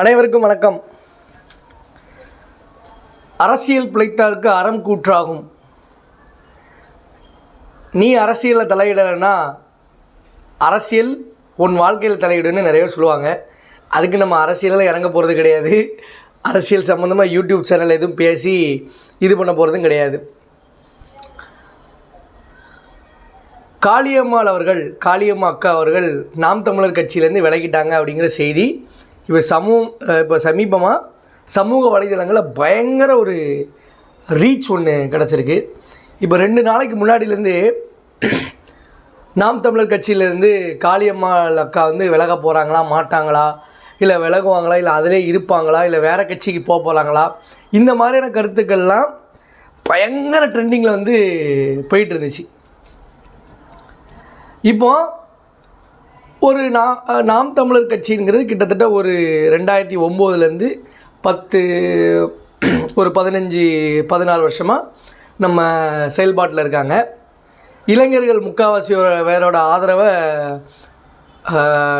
அனைவருக்கும் வணக்கம். அரசியல் பிழைத்தாருக்கு அறம் கூற்றாகும். நீ அரசியலில் தலையிடலைன்னா அரசியல் உன் வாழ்க்கையில் தலையிடுன்னு நிறைய பேர் சொல்லுவாங்க. அதுக்கு நம்ம அரசியலில் இறங்க போகிறது கிடையாது. அரசியல் சம்மந்தமாக யூடியூப் சேனல் எதுவும் பேசி இது பண்ண போகிறதும் கிடையாது. காளியம்மாள் அவர்கள் காளியம்மா அக்கா அவர்கள் நாம் தமிழர் கட்சியிலேருந்து விலகிட்டாங்க அப்படிங்கிற செய்தி இப்போ சமூ இப்போ சமீபமாக சமூக வலைதளங்களில் பயங்கர ஒரு ரீச் ஒன்று கிடச்சிருக்கு. இப்போ ரெண்டு நாளைக்கு முன்னாடியிலேருந்து நாம் தமிழர் கட்சியிலேருந்து காளியம்மாள் அக்கா வந்து விலக போகிறாங்களா மாட்டாங்களா இல்லை விலகுவாங்களா இல்லை அதிலே இருப்பாங்களா இல்லை வேறு கட்சிக்கு போக போகிறாங்களா இந்த மாதிரியான கருத்துக்கள்லாம் பயங்கர ட்ரெண்டிங்கில் வந்து போயிட்டு இருந்துச்சு. இப்போது ஒரு நா நாம் தமிழர் கட்சிங்கிறது கிட்டத்தட்ட ஒரு ரெண்டாயிரத்தி ஒம்போதுலேருந்து பத்து ஒரு பதினஞ்சு பதினாறு வருஷமாக நம்ம செயல்பாட்டில் இருக்காங்க. இளைஞர்கள் முக்கால்வாசி வேரோட ஆதரவை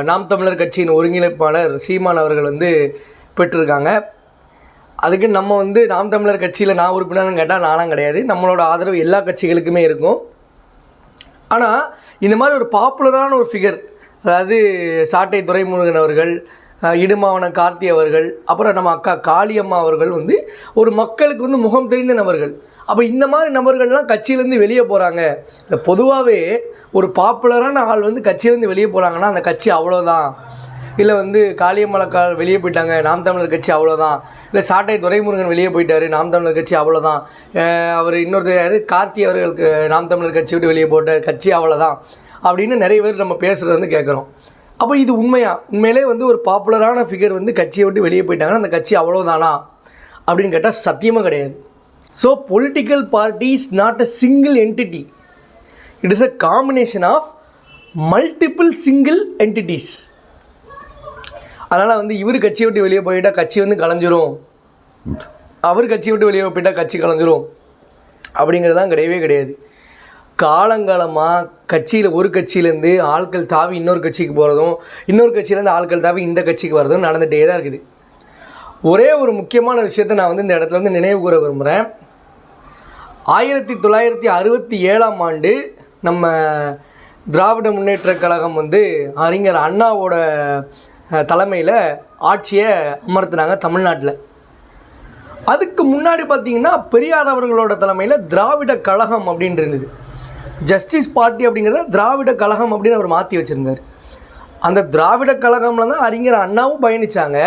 நாம் தமிழர் கட்சியின் ஒருங்கிணைப்பாளர் சீமான் அவர்கள் வந்து பெற்றிருக்காங்க. அதுக்கு நம்ம வந்து நாம் தமிழர் கட்சியில் நான் உறுப்பினர்னு கேட்டால் நானும் கிடையாது. நம்மளோட ஆதரவு எல்லா கட்சிகளுக்குமே இருக்கும். ஆனால் இந்த மாதிரி ஒரு பாப்புலரான ஒரு ஃபிகர் அதாவது சாட்டை துரைமுருகன் அவர்கள் இடுமாவன கார்த்தி அவர்கள் அப்புறம் நம்ம அக்கா காளியம்மா அவர்கள் வந்து ஒரு மக்களுக்கு வந்து முகம் தெரிந்த நபர்கள். அப்போ இந்த மாதிரி நபர்கள்லாம் கட்சியிலேருந்து வெளியே போகிறாங்க இல்லை பொதுவாகவே ஒரு பாப்புலரான ஆள் வந்து கட்சியிலேருந்து வெளியே போகிறாங்கன்னா அந்த கட்சி அவ்வளோதான் இல்லை வந்து காளியம்மலக்கா வெளியே போயிட்டாங்க நாம் தமிழர் கட்சி அவ்வளோதான் இல்லை சாட்டை துரைமுருகன் வெளியே போயிட்டார் நாம் தமிழர் கட்சி அவ்வளோதான் அவர் இன்னொருத்தர் யார்? கார்த்தி அவர்களுக்கு நாம் தமிழர் கட்சி விட்டு வெளியே போட்டார் கட்சி அவ்வளோதான் அப்படின்னு நிறைய பேர் நம்ம பேசுகிறது வந்து கேட்குறோம் அப்போ இது உண்மையா? உண்மையிலே வந்து ஒரு பாப்புலரான ஃபிகர் வந்து கட்சியை விட்டு வெளியே போயிட்டாங்கன்னா அந்த கட்சி அவ்வளோதானா அப்படின்னு கேட்டால் சத்தியமாக கிடையாது. So political party is not a single entity it is a combination of multiple single entities அதனால் வந்து இவர் கட்சியை விட்டு வெளியே போயிட்டால் கட்சி வந்து கலைஞ்சிரும். அவர் கட்சியை விட்டு வெளியே போயிட்டால் கட்சி கலைஞ்சிரும். அப்படிங்கிறதுலாம் கிடையவே கிடையாது. காலங்காலமாக கட்சியில் ஒரு கட்சியிலேருந்து ஆட்கள் தாவி இன்னொரு கட்சிக்கு போகிறதும் இன்னொரு கட்சியிலேருந்து ஆட்கள் தாவி இந்த கட்சிக்கு வர்றதும் நடந்துகிட்டே தான் இருக்குது. ஒரே ஒரு முக்கியமான விஷயத்தை நான் வந்து இந்த இடத்துல வந்து நினைவு கூற விரும்புகிறேன் ஆயிரத்தி தொள்ளாயிரத்தி அறுபத்தி ஏழாம் ஆண்டு நம்ம திராவிட முன்னேற்ற கழகம் வந்து அறிஞர் அண்ணாவோட தலைமையில் ஆட்சியை அமர்த்தினாங்க தமிழ்நாட்டில். அதுக்கு முன்னாடி பார்த்தீங்கன்னா பெரியார் அவர்களோட தலைமையில் திராவிட கழகம் அப்படின்னு இருந்தது. ஜஸ்டிஸ் பார்ட்டி அப்படிங்கிறத திராவிட கழகம் அப்படின்னு அவர் மாற்றி வச்சுருந்தார். அந்த திராவிட கழகம்ல தான் அறிஞர் அண்ணாவும் பயணித்தாங்க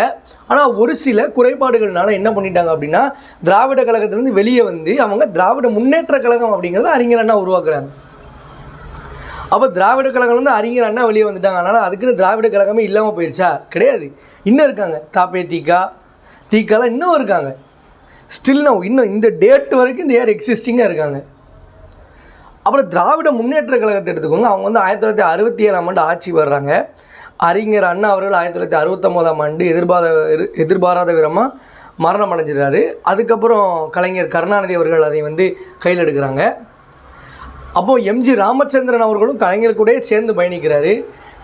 ஆனால் ஒரு சில குறைபாடுகள்னால என்ன பண்ணிட்டாங்க அப்படின்னா திராவிட கழகத்திலேருந்து வெளியே வந்து அவங்க திராவிட முன்னேற்ற கழகம் அப்படிங்கிறத அறிஞர் அண்ணா உருவாக்குறாங்க. அப்போ திராவிட கழகம்லேருந்து வந்து அறிஞர் அண்ணா வெளியே வந்துட்டாங்க. அதனால் அதுக்குன்னு திராவிட கழகமே இல்லாமல் போயிடுச்சா கிடையாது. இன்னும் இருக்காங்க. தாப்பே தீக்கா. தீக்காலாம் இன்னும் இருக்காங்க. ஸ்டில் நான் இன்னும் இந்த டேட் வரைக்கும் இந்த ஏர் எக்ஸிஸ்டிங்காக இருக்காங்க. அப்புறம் திராவிட முன்னேற்ற கழகத்தை எடுத்துக்கோங்க. அவங்க வந்து ஆயிரத்தி தொள்ளாயிரத்தி அறுபத்தி ஏழாம் ஆண்டு ஆட்சி வர்றாங்க அறிஞர் அண்ணா அவர்கள் ஆயிரத்தி தொள்ளாயிரத்தி அறுபத்தொம்போதாம் ஆண்டு எதிர்பாராத எதிர்பாராத விதமாக மரணம் அடைஞ்சிடுறாரு. அதுக்கப்புறம் கலைஞர் கருணாநிதி அவர்கள் அதை வந்து கையில் எடுக்கிறாங்க. அப்போது எம்ஜி ராமச்சந்திரன் அவர்களும் கலைஞர் கூடயே சேர்ந்து பயணிக்கிறாரு.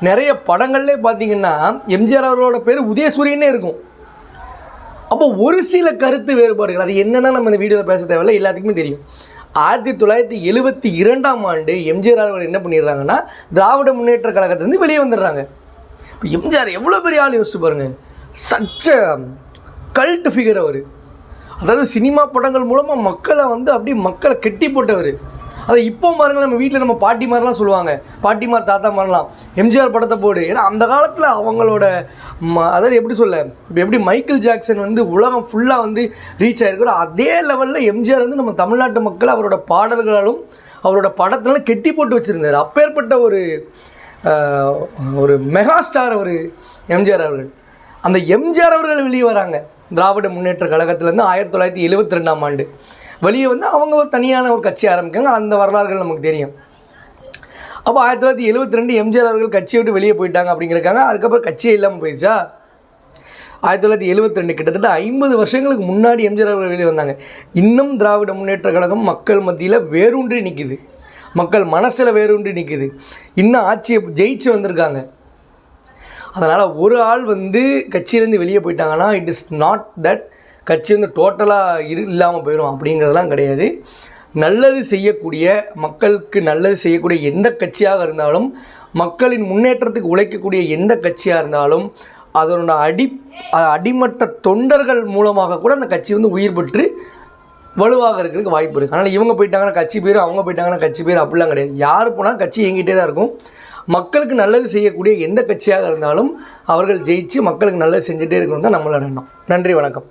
நிறைய படங்கள்லே பார்த்தீங்கன்னா எம்ஜிஆர் அவர்களோட பேர் உதயசூரியனே இருக்கும். அப்போ ஒரு சில கருத்து வேறுபாடுகள் அது என்னென்னா நம்ம இந்த வீடியோவில் பேச தேவையில்ல எல்லாத்துக்குமே தெரியும். ஆயிரத்தி தொள்ளாயிரத்தி எழுபத்தி இரண்டாம் ஆண்டு எம்ஜிஆர் அவர்கள் என்ன பண்ணிடுறாங்கன்னா திராவிட முன்னேற்ற கழகத்திலேருந்து வெளியே வந்துடுறாங்க. இப்போ எம்ஜிஆர் எவ்வளோ பெரிய ஆள் யோசிச்சு பாருங்க. சச்ச கல்ட் ஃபிகர் அவர். அதாவது சினிமா படங்கள் மூலமாக மக்களை வந்து அப்படியே மக்களை கெட்டி போட்டவர். அதை இப்போ பாருங்க நம்ம வீட்டில் நம்ம பாட்டி மாதிரிலாம் சொல்லுவாங்க. பாட்டிமார் தாத்தா மாதிரிலாம் எம்ஜிஆர் படத்தை போடு. ஏன்னா அந்த காலத்தில் அவங்களோட ம அதாவது எப்படி சொல்ல இப்போ எப்படி மைக்கேல் ஜாக்சன் வந்து உலகம் ஃபுல்லாக வந்து ரீச் ஆகிருக்கிறோம் அதே லெவலில் எம்ஜிஆர் வந்து நம்ம தமிழ்நாட்டு மக்கள் அவரோட பாடல்களாலும் அவரோட படத்தினால கெட்டி போட்டு வச்சுருந்தார். அப்பேற்பட்ட ஒரு ஒரு மெகா ஸ்டார் அவர் எம்ஜிஆர் அவர்கள். அந்த எம்ஜிஆர் அவர்கள் வெளியே வராங்க. திராவிட முன்னேற்ற கழகத்திலேருந்து ஆயிரத்தி தொள்ளாயிரத்தி எழுபத்தி ரெண்டாம் ஆண்டு. வெளியே வந்து அவங்க ஒரு தனியான ஒரு கட்சி ஆரம்பிக்காங்க அந்த வரலாறுகள் நமக்கு தெரியும். அப்போ ஆயிரத்தி தொள்ளாயிரத்தி எழுபத்தி ரெண்டு எம்ஜிஆர் அவர்கள் கட்சியை விட்டு வெளியே போயிட்டாங்க அப்படிங்கிறக்காங்க அதுக்கப்புறம் கட்சியே இல்லாமல் போயிடுச்சா? ஆயிரத்தி தொள்ளாயிரத்தி எழுபத்தி ரெண்டு கிட்டத்தட்ட ஐம்பது வருஷங்களுக்கு முன்னாடி எம்ஜிஆர் அவர்கள் வெளியே வந்தாங்க. இன்னும் திராவிட முன்னேற்ற கழகம் மக்கள் மத்தியில் வேரூன்றி நிற்கிது மக்கள் மனசில் வேரூன்றி நிற்கிது இன்னும் ஆட்சியை ஜெயிச்சு வந்திருக்காங்க. அதனால் ஒரு ஆள் வந்து கட்சியிலேருந்து வெளியே போயிட்டாங்கன்னா இட் இஸ் நாட் தட் கட்சி வந்து டோட்டலாக இரு இல்லாமல் போயிடும் அப்படிங்கிறதெல்லாம் கிடையாது. நல்லது செய்யக்கூடிய மக்களுக்கு நல்லது செய்யக்கூடிய எந்த கட்சியாக இருந்தாலும் மக்களின் முன்னேற்றத்துக்கு உழைக்கக்கூடிய எந்த கட்சியாக இருந்தாலும் அதனோட அடி அடிமட்ட தொண்டர்கள் மூலமாக கூட அந்த கட்சி வந்து உயிர் பெற்று வலுவாக இருக்கிறதுக்கு வாய்ப்பு இருக்குது அதனால் இவங்க போயிட்டாங்கன்னா கட்சி பேர் அவங்க போயிட்டாங்கன்னா கட்சி பேர் அப்படிலாம் கிடையாது. யார் போனால் கட்சி இயங்கிட்டே தான் இருக்கும். மக்களுக்கு நல்லது செய்யக்கூடிய எந்த கட்சியாக இருந்தாலும் அவர்கள் ஜெயிச்சு மக்களுக்கு நல்லது செஞ்சுட்டே இருக்கணும் தான் நம்மளோட எண்ணம். நன்றி வணக்கம்.